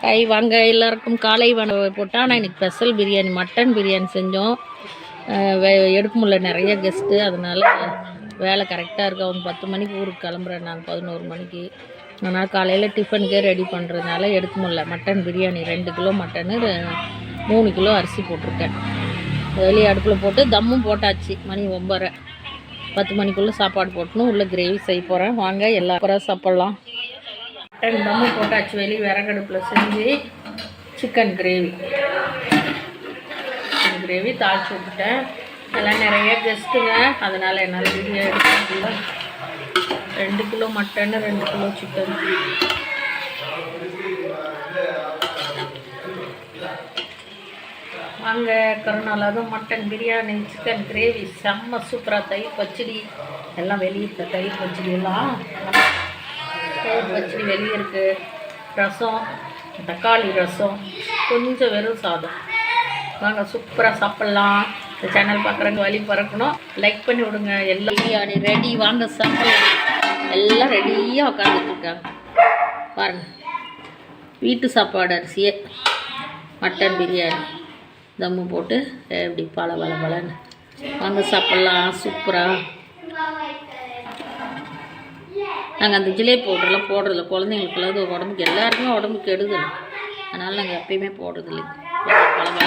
கை வாங்க எல்லாருக்கும் காலை வனவு போட்டால் ஆனால் இன்றைக்கி ஸ்பெஷல் பிரியாணி மட்டன் பிரியாணி செஞ்சோம். வே- எடுக்க முடியல நிறைய கெஸ்ட்டு அதனால் வேலை கரெக்டாக இருக்குது அவங்க பத்து மணிக்கு ஊருக்கு கிளம்புறேன் நாங்கள் பதினோரு மணிக்கு. அதனால் காலையில் டிஃபனுக்கே ரெடி பண்ணுறதுனால எடுக்க முடியல. மட்டன் பிரியாணி ரெண்டு கிலோ மட்டனு மூணு கிலோ அரிசி போட்டிருக்கேன். வெளியே அடுப்பில் போட்டு தம்மும் போட்டாச்சு மணி ஒம்பரை பத்து மணிக்குள்ளே சாப்பாடு போட்டணும் உள்ளே கிரேவி செய்ய போகிறேன் வாங்க எல்லாரும் சாப்பிட்லாம். ரெண்டு தம்மு போட்டாச்சு வெளி விறகடுப்பில் செஞ்சு சிக்கன் கிரேவி சிக்கன் கிரேவி தாளிச்சு விட்டுட்டேன். எல்லாம் நிறைய கெஸ்ட்டுங்க அதனால் என்னால் வீடியோ எடுக்க முடியல. ரெண்டு கிலோ மட்டன் ரெண்டு கிலோ சிக்கன் வாங்க கருநாள் அதுவும் மட்டன் பிரியாணி சிக்கன் கிரேவி செம்ம சூப்பராக தயிர் பச்சடி. எல்லாம் வெளியே தை தயிர் பச்சடி எல்லாம். தயிர் வெளியே இருக்குது ரசம் தக்காளி ரசம் கொஞ்சம் வெறும் சாதம். வாங்க சூப்பராக சாப்பிட்லாம். இந்த சேனல் பார்க்குறவங்க வழி பறக்கணும். லைக் பண்ணி விடுங்க. எல்லாம் பிரியாணி ரெடி வாங்க சாப்பிடலாம். எல்லாம் ரெடியாக உட்காந்துட்டுருக்காங்க பாருங்க. வீட்டு சாப்பாடு அரிசியே. மட்டன் பிரியாணி. தம்மு போட்டு எப்படி பல பல பலன்னு வாங்க சாப்பிட்லாம். சூப்பராக நாங்கள் அந்த ஜிலேபி பவுடர்லாம் போடுறதில்ல. குழந்தைங்களுக்குலாம் அது உடம்புக்கு எல்லாருக்குமே உடம்புக்கு கெடுதல். அதனால் நாங்கள் எப்பயுமே போடுறதில்லை. பல பல